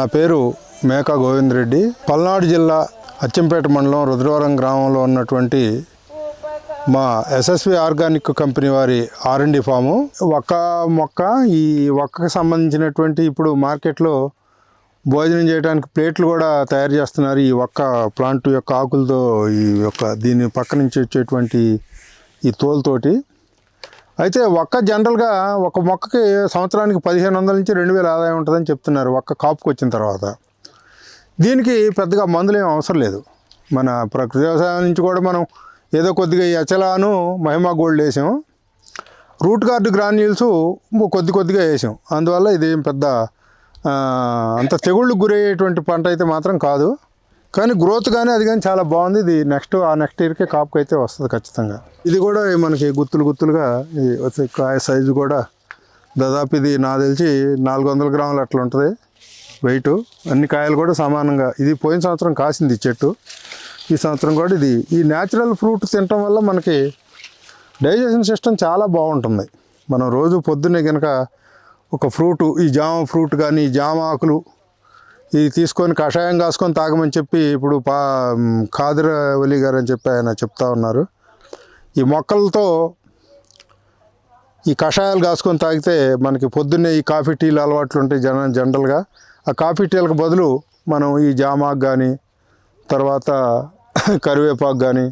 నా పేరు మేకా గోవిందరెడ్డి పల్నాడు జిల్లా అచ్చంపేట మండలం రుద్రవరం గ్రామంలో ఉన్నటువంటి మా ఎస్ఎస్వి ఆర్గానిక్ కంపెనీ వారి ఆర్ఎండి ఫాము. ఒక్క మొక్క ఈ ఒక్కకు సంబంధించినటువంటి ఇప్పుడు మార్కెట్లో భోజనం చేయడానికి ప్లేట్లు కూడా తయారు చేస్తున్నారు ఈ ఒక్క ప్లాంట్ యొక్క ఆకులతో ఈ యొక్క దీని పక్క నుంచి వచ్చేటువంటి ఈ తోలుతోటి. అయితే ఒక్క జనరల్గా ఒక మొక్కకి సంవత్సరానికి పదిహేను వందల నుంచి రెండు వేల ఆదాయం ఉంటుందని చెప్తున్నారు ఒక్క కాపుకి వచ్చిన తర్వాత. దీనికి పెద్దగా మందులు ఏం అవసరం లేదు. మన ప్రకృతి వ్యవసాయం నుంచి కూడా మనం ఏదో కొద్దిగా ఈ అచలాను మహిమా గోల్డ్ వేసాం రూట్ గార్డ్ గ్రాన్యూల్స్ కొద్ది కొద్దిగా వేసాం. అందువల్ల ఇది పెద్ద అంత తెగుళ్ళు గురయ్యేటువంటి పంట అయితే మాత్రం కాదు. కానీ గ్రోత్ కానీ అది కానీ చాలా బాగుంది. ఇది నెక్స్ట్ ఆ నెక్స్ట్ ఇయర్కే కాపుకి అయితే వస్తుంది ఖచ్చితంగా. ఇది కూడా మనకి గుత్తులు గుత్తులుగా ఇది కాయ సైజు కూడా దాదాపు ఇది నాకు తెలిసి నాలుగు వందల గ్రాములు అట్లా ఉంటుంది. వెయిట్ అన్ని కాయలు కూడా సమానంగా ఇది పోయిన సంవత్సరం కాసింది చెట్టు. ఈ సంవత్సరం కూడా ఇది. ఈ న్యాచురల్ ఫ్రూట్ తినటం వల్ల మనకి డైజెషన్ సిస్టమ్ చాలా బాగుంటుంది. మనం రోజు పొద్దున్నే కనుక ఒక ఫ్రూటు ఈ జామ ఫ్రూట్ కానీ ఈ జామ ఆకులు ఇది తీసుకొని కషాయం కాసుకొని తాగమని చెప్పి ఇప్పుడు పా ఖాదర్ వలి గారు అని చెప్పి ఆయన చెప్తా ఉన్నారు. ఈ మొక్కలతో ఈ కషాయాలు కాసుకొని తాగితే మనకి పొద్దున్నే ఈ కాఫీ టీలు అలవాట్లు ఉంటాయి జన జనరల్గా. ఆ కాఫీ టీలకు బదులు మనం ఈ జామాకు కానీ తర్వాత కరివేపాకు కానీ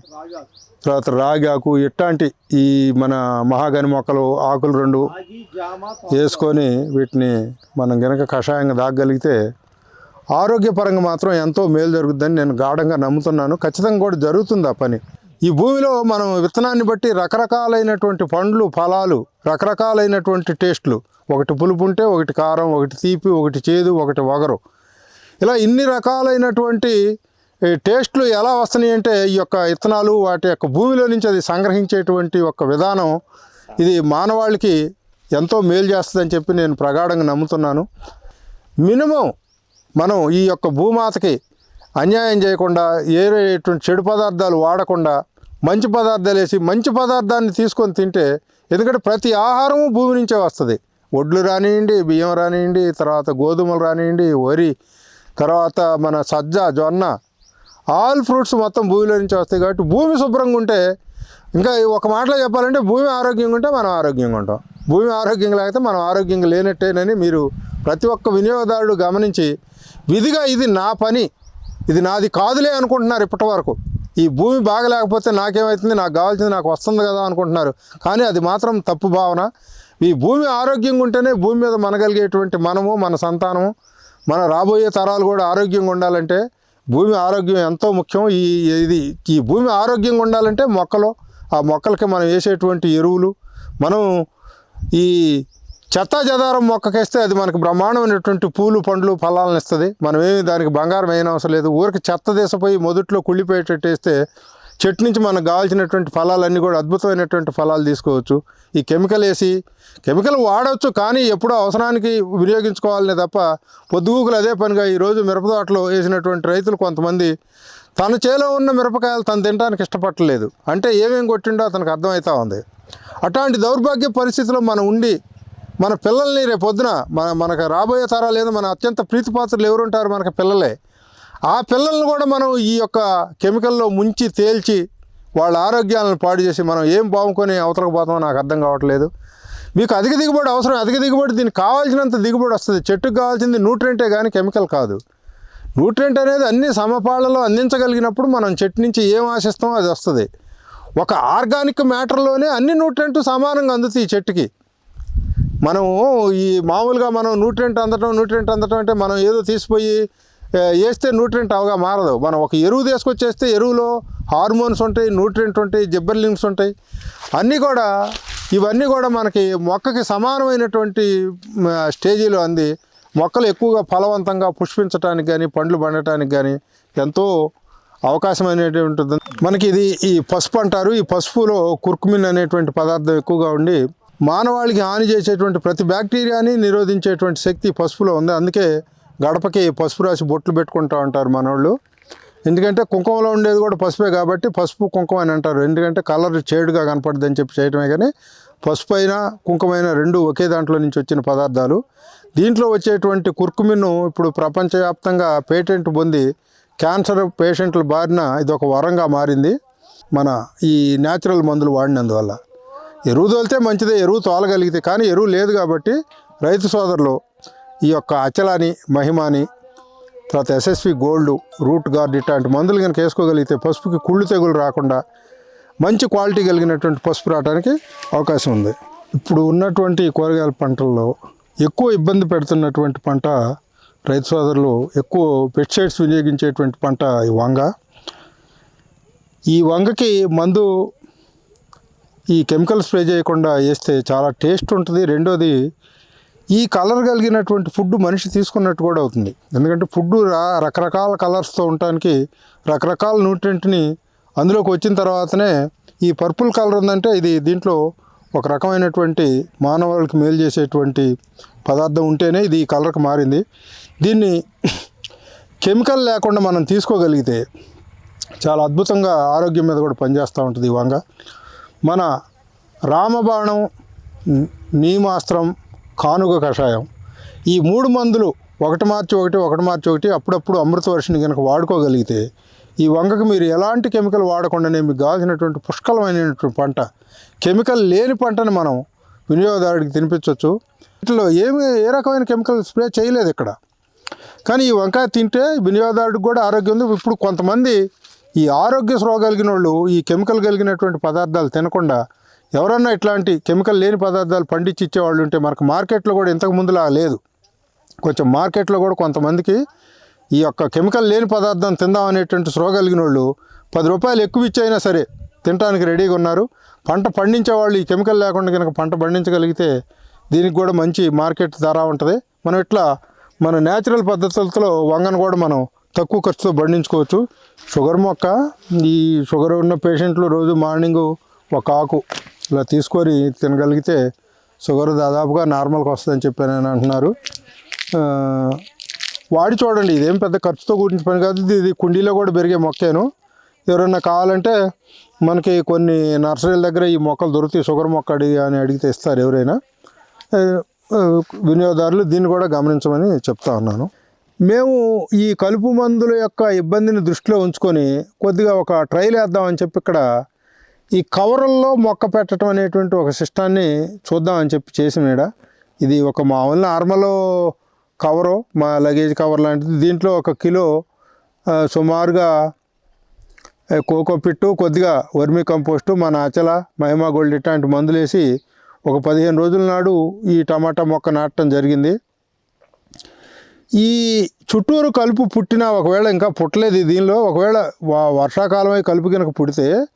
తర్వాత రాగి ఆకు ఇట్లాంటి ఈ మన మహాగని మొక్కలు ఆకులు రెండు వేసుకొని వీటిని మనం గనక కషాయంగా దాగగలిగితే ఆరోగ్యపరంగా మాత్రం ఎంతో మేలు జరుగుతుందని నేను గాఢంగా నమ్ముతున్నాను. ఖచ్చితంగా కూడా జరుగుతుంది ఆ పని. ఈ భూమిలో మనం విత్తనాన్ని బట్టి రకరకాలైనటువంటి పండ్లు ఫలాలు రకరకాలైనటువంటి టేస్ట్లు. ఒకటి పులుపు ఉంటే ఒకటి కారం ఒకటి తీపి ఒకటి చేదు ఒకటి వగరు. ఇలా ఇన్ని రకాలైనటువంటి టేస్ట్లు ఎలా వస్తున్నాయి అంటే ఈ యొక్క విత్తనాలు వాటి యొక్క భూమిలో నుంచి అది సంగ్రహించేటువంటి ఒక విధానం ఇది మానవాళికి ఎంతో మేలు చేస్తుందని చెప్పి నేను ప్రగాఢంగా నమ్ముతున్నాను. మినిమం మనం ఈ యొక్క భూమాతకి అన్యాయం చేయకుండా ఏరేటువంటి చెడు పదార్థాలు వాడకుండా మంచి పదార్థాలు వేసి మంచి పదార్థాన్ని తీసుకొని తింటే ఎందుకంటే ప్రతి ఆహారము భూమి నుంచే వస్తుంది. వడ్లు రానివ్వండి బియ్యం రానివ్వండి తర్వాత గోధుమలు రానివ్వండి వరి తర్వాత మన సజ్జ జొన్న ఆల్ ఫ్రూట్స్ మొత్తం భూమిలో నుంచి వస్తాయి కాబట్టి భూమి శుభ్రంగా ఉంటే ఇంకా ఒక మాటలో చెప్పాలంటే భూమి ఆరోగ్యంగా ఉంటే మనం ఆరోగ్యంగా ఉంటాం. భూమి ఆరోగ్యంగా లేకపోతే మనం ఆరోగ్యంగా లేనట్టేనని మీరు ప్రతి ఒక్క వినియోగదారుడు గమనించి విధిగా ఇది నా పని. ఇది నాది కాదులే అనుకుంటున్నారు ఇప్పటి వరకు ఈ భూమి బాగలేకపోతే నాకేమవుతుంది నాకు కావాల్సింది నాకు వస్తుంది కదా అనుకుంటున్నారు. కానీ అది మాత్రం తప్పు భావన. ఈ భూమి ఆరోగ్యంగా ఉంటేనే భూమి మీద మనగలిగేటువంటి మనము మన సంతానము మన రాబోయే తరాలు కూడా ఆరోగ్యంగా ఉండాలంటే భూమి ఆరోగ్యం ఎంతో ముఖ్యం. ఈ ఇది ఈ భూమి ఆరోగ్యంగా ఉండాలంటే మొక్కలు ఆ మొక్కలకి మనం వేసేటువంటి ఎరువులు మనం ఈ చెత్త చెదారం మొక్కకేస్తే అది మనకు బ్రహ్మాండమైనటువంటి పూలు పండ్లు ఫలాలను ఇస్తుంది. మనం ఏమి దానికి బంగారం అయిన అవసరం లేదు. ఊరికి చెత్త దేశపోయి మొదట్లో కుళ్ళిపోయేటట్టు వేస్తే చెట్టు నుంచి మనకు కావాల్సినటువంటి ఫలాలన్నీ కూడా అద్భుతమైనటువంటి ఫలాలు తీసుకోవచ్చు. ఈ కెమికల్ వేసి కెమికల్ వాడవచ్చు కానీ ఎప్పుడో అవసరానికి వినియోగించుకోవాలనే తప్ప పొద్దుగూకులు అదే పనిగా ఈరోజు మిరపతోటలో వేసినటువంటి రైతులు కొంతమంది తన చేలో ఉన్న మిరపకాయలు తను తినడానికి ఇష్టపడలేదు అంటే ఏమేం కొట్టిండో అతనికి అర్థమవుతా ఉంది. అట్లాంటి దౌర్భాగ్య పరిస్థితిలో మనం ఉండి మన పిల్లల్ని రేపు పొద్దున మన మనకు రాబోయే తరాలు ఏదో మన అత్యంత ప్రీతిపాత్రలు ఎవరుంటారు మనకు పిల్లలే. ఆ పిల్లల్ని కూడా మనం ఈ యొక్క కెమికల్లో ముంచి తేల్చి వాళ్ళ ఆరోగ్యాలను పాడు చేసి మనం ఏం బాగుకొని అవతలకు పోతామో నాకు అర్థం కావట్లేదు. మీకు అధిక దిగుబడి అవసరం అధిక దిగుబడి దీనికి కావాల్సినంత దిగుబడి వస్తుంది. చెట్టుకు కావాల్సింది న్యూట్రెంటే కానీ కెమికల్ కాదు. న్యూట్రెంట్ అనేది అన్ని సమపాళ్ళలో అందించగలిగినప్పుడు మనం చెట్టు నుంచి ఏం ఆశిస్తామో అది వస్తుంది. ఒక ఆర్గానిక్ మ్యాటర్లోనే అన్ని న్యూట్రెంట్ సమానంగా అందుతాయి ఈ చెట్టుకి. మనము ఈ మామూలుగా మనం న్యూట్రెంట్ అందటం న్యూట్రెంట్ అందటం అంటే మనం ఏదో తీసిపోయి వేస్తే న్యూట్రెంట్ అవగా మారదు. మనం ఒక ఎరువు తీసుకొచ్చేస్తే ఎరువులో హార్మోన్స్ ఉంటాయి న్యూట్రెంట్ ఉంటాయి జిబ్బర్లింగ్స్ ఉంటాయి. అన్నీ కూడా ఇవన్నీ కూడా మనకి మొక్కకి సమానమైనటువంటి స్టేజీలో అంది. మొక్కలు ఎక్కువగా ఫలవంతంగా పుష్పించడానికి కానీ పండ్లు పండటానికి కానీ ఎంతో అవకాశం అనేది ఉంటుంది. మనకి ఇది ఈ పసుపు అంటారు. ఈ పసుపులో కుర్కుమిన్ అనేటువంటి పదార్థం ఎక్కువగా ఉండి మానవాళికి హాని చేసేటువంటి ప్రతి బ్యాక్టీరియాని నిరోధించేటువంటి శక్తి పసుపులో ఉంది. అందుకే గడపకి పసుపు రాసి బొట్లు పెట్టుకుంటా ఉంటారు మనోళ్ళు. ఎందుకంటే కుంకుమలో ఉండేది కూడా పసుపే కాబట్టి పసుపు కుంకుమ అని అంటారు. ఎందుకంటే కలర్ చేడుగా కనపడదని చెప్పి చేయటమే కానీ పసుపు అయినా కుంకుమైనా రెండు ఒకే దాంట్లో నుంచి వచ్చిన పదార్థాలు. దీంట్లో వచ్చేటువంటి కుర్కుమిన్ను ఇప్పుడు ప్రపంచవ్యాప్తంగా పేటెంట్ పొంది క్యాన్సర్ పేషెంట్ల బారిన ఇది ఒక వరంగా మారింది. మన ఈ న్యాచురల్ మందులు వాడినందువల్ల. ఎరువు తోలితే మంచిదే ఎరువు తోలగలిగితే. కానీ ఎరువు లేదు కాబట్టి రైతు సోదరులు ఈ యొక్క అచలాని మహిమాని తర్వాత ఎస్ఎస్పి గోల్డ్ రూట్ గార్డ్ ఇట్లాంటి మందులు కనుక వేసుకోగలిగితే పసుపుకి కుళ్ళు తెగులు రాకుండా మంచి క్వాలిటీ కలిగినటువంటి పసుపు రావడానికి అవకాశం ఉంది. ఇప్పుడు ఉన్నటువంటి కూరగాయల పంటల్లో ఎక్కువ ఇబ్బంది పెడుతున్నటువంటి పంట రైతు సోదరులు ఎక్కువ పెస్టిసైడ్స్ వినియోగించేటువంటి పంట ఈ వంగ. ఈ వంగకి మందు ఈ కెమికల్ స్ప్రే చేయకుండా వేస్తే చాలా టేస్ట్ ఉంటుంది. రెండోది ఈ కలర్ కలిగినటువంటి ఫుడ్ మనిషి తీసుకున్నట్టు కూడా అవుతుంది. ఎందుకంటే ఫుడ్ రా రకరకాల కలర్స్తో ఉండటానికి రకరకాల న్యూట్రియంట్ని అందులోకి వచ్చిన తర్వాతనే ఈ పర్పుల్ కలర్ ఉందంటే ఇది దీంట్లో ఒక రకమైనటువంటి మానవాళికి మేలు చేసేటువంటి పదార్థం ఉంటేనే ఇది ఈ కలర్కి మారింది. దీన్ని కెమికల్ లేకుండా మనం తీసుకోగలిగితే చాలా అద్భుతంగా ఆరోగ్యం మీద కూడా పనిచేస్తూ ఉంటుంది ఈ వంగ. మన రామబాణం నీమాస్త్రం కానుగ కషాయం. ఈ మూడు మందులు ఒకటి మార్చి ఒకటి ఒకటి మార్చి ఒకటి అప్పుడప్పుడు అమృతవర్షిని కనుక వాడుకోగలిగితే ఈ వంగకు మీరు ఎలాంటి కెమికల్ వాడకుండానే మీకు కావాల్సినటువంటి పుష్కలమైనటువంటి పంట కెమికల్ లేని పంటను మనం వినియోగదారుడికి తినిపించవచ్చు వీటిలో ఏమి ఏ రకమైన కెమికల్ స్ప్రే చేయలేదు ఇక్కడ. కానీ ఈ వంకాయ తింటే వినియోగదారుడికి కూడా ఆరోగ్యం ఉంది. ఇప్పుడు కొంతమంది ఈ ఆరోగ్య స్పృహ కలిగిన వాళ్ళు ఈ కెమికల్ కలిగినటువంటి పదార్థాలు తినకుండా ఎవరన్నా ఇట్లాంటి కెమికల్ లేని పదార్థాలు పండించి ఇచ్చేవాళ్ళు ఉంటే మనకు మార్కెట్లో కూడా ఇంతకు ముందులా లేదు. కొంచెం మార్కెట్లో కూడా కొంతమందికి ఈ యొక్క కెమికల్ లేని పదార్థం తిందాం అనేటువంటి స్పృహ కలిగిన వాళ్ళు పది రూపాయలు ఎక్కువ ఇచ్చైనా సరే తినడానికి రెడీగా ఉన్నారు. పంట పండించే వాళ్ళు ఈ కెమికల్ లేకుండా కనుక పంట పండించగలిగితే దీనికి కూడా మంచి మార్కెట్ ధర ఉంటుంది. మనం ఇట్లా మన న్యాచురల్ పద్ధతులతో వంగను కూడా మనం తక్కువ ఖర్చుతో పండించుకోవచ్చు. షుగర్ మొక్క ఈ షుగర్ ఉన్న పేషెంట్లు రోజు మార్నింగ్ ఒక ఆకు ఇలా తీసుకొని తినగలిగితే షుగర్ దాదాపుగా నార్మల్కి వస్తుందని చెప్పానని అంటున్నారు. వాడి చూడండి ఇదేం పెద్ద ఖర్చుతో కూడిన పని కాదు ఇది- కుండీలో కూడా పెరిగే మొక్కేను. ఎవరైనా కావాలంటే మనకి కొన్ని నర్సరీల దగ్గర ఈ మొక్కలు దొరుకుతాయి షుగర్ మొక్క అడిగి అని అడిగితే ఇస్తారు ఎవరైనా. వినియోగదారులు దీన్ని కూడా గమనించమని చెప్తా ఉన్నాను. మేము ఈ కలుపు మందుల యొక్క ఇబ్బందిని దృష్టిలో ఉంచుకొని కొద్దిగా ఒక ట్రైల్ వేద్దామని చెప్పి ఇక్కడ ఈ కవరుల్లో మొక్క పెట్టడం అనేటువంటి ఒక సిస్టాన్ని చూద్దామని చెప్పి చేసిన ఈడ ఇది ఒక మామూలు నార్మల్ కవరు మా లగేజ్ కవర్ లాంటిది. దీంట్లో ఒక కిలో సుమారుగా కోకో పిట్టు కొద్దిగా వర్మీ కంపోస్టు మన అచల మహిమా గోల్డ్ ఇట్లాంటి మందులు వేసి ఒక పదిహేను రోజుల నాడు ఈ టమాటా మొక్క నాటడం జరిగింది. ఈ చుట్టూరు కలుపు పుట్టినా ఒకవేళ ఇంకా పుట్టలేదు దీనిలో ఒకవేళ వర్షాకాలం వర్షాకాలమై కలుపు కనుక పుడితే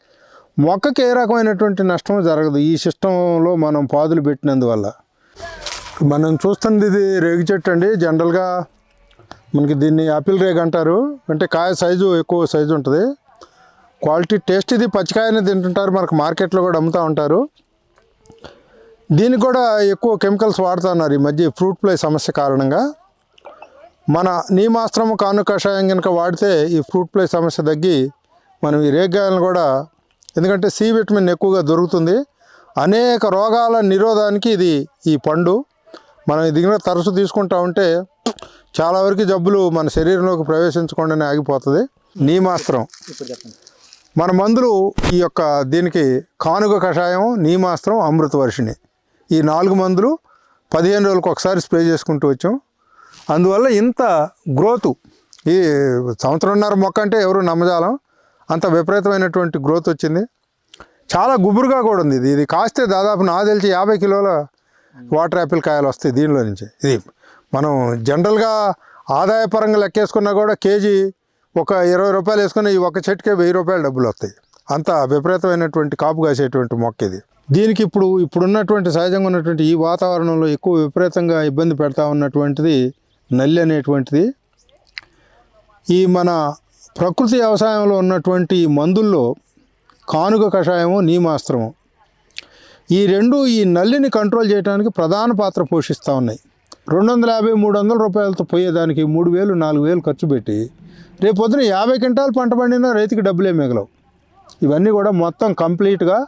మొక్కకి ఏ రకమైనటువంటి నష్టం జరగదు. ఈ సిస్టంలో మనం పాదులు పెట్టినందువల్ల. మనం చూస్తుంది ఇది రేగు చెట్టు అండి. జనరల్గా మనకి దీన్ని ఆపిల్ రేగ్ అంటారు. అంటే కాయ సైజు ఎక్కువ సైజు ఉంటుంది. క్వాలిటీ టేస్ట్ ఇది. పచ్చికాయనే తింటుంటారు. మనకు మార్కెట్లో కూడా అమ్ముతూ ఉంటారు. దీనికి కూడా ఎక్కువ కెమికల్స్ వాడుతున్నారు ఈ మధ్య ఫ్రూట్ ఫ్లై సమస్య కారణంగా. మన నీమాస్త్రం కాను కషాయం కనుక వాడితే ఈ ఫ్రూట్ ఫ్లై సమస్య తగ్గి మనం ఈ రేగాయలను కూడా ఎందుకంటే సి విటమిన్ ఎక్కువగా దొరుకుతుంది. అనేక రోగాల నిరోధానికి ఇది ఈ పండు. మనం ఇది కనుక తరచు తీసుకుంటా ఉంటే చాలా వరకు జబ్బులు మన శరీరంలోకి ప్రవేశించకుండానే ఆగిపోతుంది. నీమాస్త్రం మన మందులు ఈ యొక్క దీనికి కానుగ కషాయం నీమాస్త్రం అమృతవర్షిణి. ఈ నాలుగు మందులు పదిహేను రోజులకు ఒకసారి స్ప్రే చేసుకుంటూ వచ్చాం. అందువల్ల ఇంత గ్రోతు. ఈ సంవత్సరంన్నర మొక్క అంటే ఎవరు నమ్మజాలం. అంత విపరీతమైనటువంటి గ్రోత్ వచ్చింది. చాలా గుబురుగా కూడా ఉంది ఇది. ఇది కాస్తే దాదాపు నాకు తెలిసి యాభై కిలోల వాటర్ యాపిల్ కాయలు వస్తాయి దీనిలో నుంచి. ఇది మనం జనరల్గా ఆదాయపరంగా లెక్కేసుకున్నా కూడా కేజీ ఒక ఇరవై రూపాయలు వేసుకుని ఈ ఒక చెట్టుకే వెయ్యి రూపాయలు డబ్బులు వస్తాయి. అంత విపరీతమైనటువంటి కాపు కాసేటువంటి మొక్క ఇది. దీనికి ఇప్పుడు ఇప్పుడున్నటువంటి సహజంగా ఉన్నటువంటి ఈ వాతావరణంలో ఎక్కువ విపరీతంగా ఇబ్బంది పెడతా ఉన్నటువంటిది నల్లి అనేటువంటిది ఈ మన ప్రకృతి వ్యవసాయంలో ఉన్నటువంటి మందుల్లో కానుక కషాయము నీమాస్త్రము. ఈ రెండు ఈ నల్లిని కంట్రోల్ చేయడానికి ప్రధాన పాత్ర పోషిస్తూ ఉన్నాయి. రెండు వందల యాభై మూడు వందల రూపాయలతో పోయేదానికి మూడు వేలు నాలుగు వేలు ఖర్చు పెట్టి రేపు పొద్దున యాభై క్వింటాలు పంట పండినా రైతుకి డబ్బులే మిగలవు. ఇవన్నీ కూడా మొత్తం కంప్లీట్గా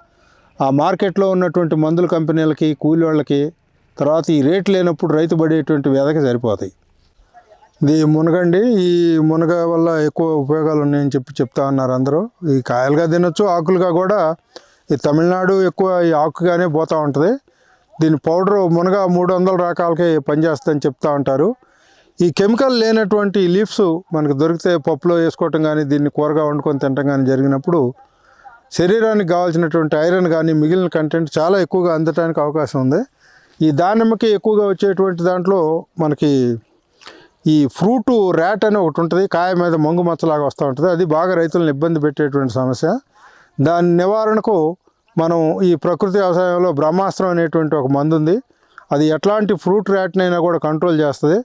ఆ మార్కెట్లో ఉన్నటువంటి మందుల కంపెనీలకి కూలి వాళ్ళకి తర్వాత ఈ రేట్ లేనప్పుడు రైతు పడేటువంటి వ్యధకి సరిపోతాయి. ఇది మునగండి ఈ మునగ వల్ల ఎక్కువ ఉపయోగాలు ఉన్నాయని చెప్పి చెప్తా ఉన్నారు అందరూ. ఈ కాయలుగా తినొచ్చు ఆకులుగా కూడా. ఈ తమిళనాడు ఎక్కువ ఈ ఆకుగానే పోతూ ఉంటుంది. దీని పౌడరు మునగ మూడు వందల రకాలకి పనిచేస్తుందని చెప్తా ఉంటారు. ఈ కెమికల్ లేనటువంటి లీవ్స్ మనకు దొరికితే పప్పులో వేసుకోవటం కానీ దీన్ని కూరగా వండుకొని తినటం కానీ జరిగినప్పుడు శరీరానికి కావాల్సినటువంటి ఐరన్ కానీ మిగిలిన కంటెంట్ చాలా ఎక్కువగా అందటానికి అవకాశం ఉంది. ఈ దానిమ్మకి ఎక్కువగా వచ్చేటువంటి దాంట్లో మనకి ఈ ఫ్రూట్ ర్యాట్ అని ఒకటి ఉంటుంది కాయ మీద మంగు మచ్చలాగా వస్తూ ఉంటుంది. అది బాగా రైతులను ఇబ్బంది పెట్టేటువంటి సమస్య. దాని నివారణకు మనం ఈ ప్రకృతి వ్యవసాయంలో బ్రహ్మాస్త్రం అనేటువంటి ఒక మందు ఉంది. అది ఎట్లాంటి ఫ్రూట్ ర్యాట్నైనా కూడా కంట్రోల్ చేస్తుంది.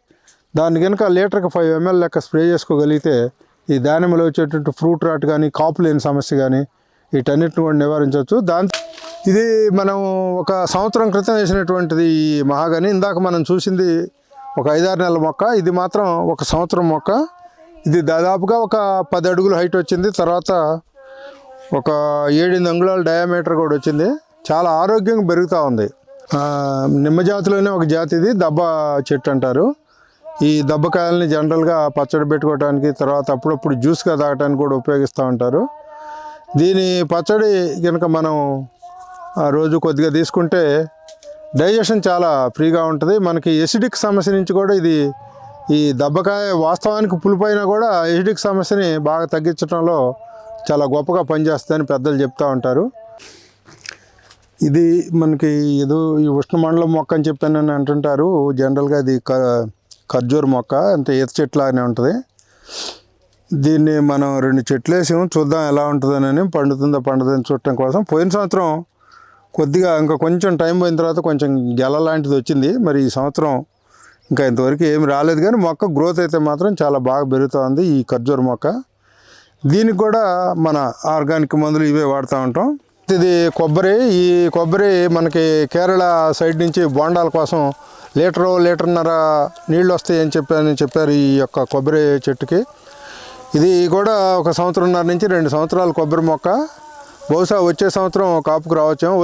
దాన్ని కనుక లీటర్కి ఫైవ్ ఎంఎల్ లెక్క స్ప్రే చేసుకోగలిగితే ఈ దానిమ్మలో వచ్చేటువంటి ఫ్రూట్ రాట్ కానీ కాపు లేని సమస్య కానీ వీటన్నిటిని కూడా నివారించవచ్చు. దాంతో ఇది మనం ఒక సంవత్సరం క్రితం వేసినటువంటిది ఈ మహాగని ఇందాక మనం చూసింది ఒక ఐదారు నెలల మొక్క ఇది మాత్రం ఒక సంవత్సరం మొక్క. ఇది దాదాపుగా ఒక పది అడుగులు హైట్ వచ్చింది. తర్వాత ఒక ఏడెనిమిది అంగుళాల డయామీటర్ కూడా వచ్చింది. చాలా ఆరోగ్యంగా పెరుగుతూ ఉంది. నిమ్మ జాతిలోనే ఒక జాతి ఇది దెబ్బ చెట్టు అంటారు. ఈ దెబ్బకాయలని జనరల్గా పచ్చడి పెట్టుకోవడానికి తర్వాత అప్పుడప్పుడు జ్యూస్గా తాగడానికి కూడా ఉపయోగిస్తూ ఉంటారు. దీని పచ్చడి కనుక మనం ఆ రోజు కొద్దిగా తీసుకుంటే డైజెషన్ చాలా ఫ్రీగా ఉంటుంది. మనకి ఎసిడిక్ సమస్య నుంచి కూడా ఇది ఈ దెబ్బకాయ వాస్తవానికి పులిపోయినా కూడా ఎసిడిక్ సమస్యని బాగా తగ్గించడంలో చాలా గొప్పగా పనిచేస్తుందని పెద్దలు చెప్తూ ఉంటారు. ఇది మనకి ఏదో ఈ ఉష్ణమండలం మొక్క అని చెప్పానని అంటుంటారు. జనరల్గా ఇది క ఖర్జూర్ మొక్క అంత ఈత చెట్లాగానే ఉంటుంది. దీన్ని మనం రెండు చెట్లు వేసాము చూద్దాం ఎలా ఉంటుందని పండుతుందో పండుతుందో చూడటం కోసం పోయిన సంవత్సరం కొద్దిగా ఇంకా కొంచెం టైం పోయిన తర్వాత కొంచెం గెల లాంటిది వచ్చింది. మరి ఈ సంవత్సరం ఇంకా ఇంతవరకు ఏమి రాలేదు కానీ మొక్క గ్రోత్ అయితే మాత్రం చాలా బాగా పెరుగుతుంది ఈ ఖర్జూర మొక్క. దీనికి కూడా మన ఆర్గానిక్ మందులు ఇవే వాడుతూ ఉంటాం. ఇది కొబ్బరి. ఈ కొబ్బరి మనకి కేరళ సైడ్ నుంచి బోండాల కోసం లీటరు లీటర్న్నర నీళ్ళు వస్తాయి అని చెప్పారు ఈ యొక్క కొబ్బరి చెట్టుకి. ఇది కూడా ఒక సంవత్సరంన్నర నుంచి రెండు సంవత్సరాల కొబ్బరి మొక్క. బహుశా వచ్చే సంవత్సరం కాపుకు రావచ్చేమో.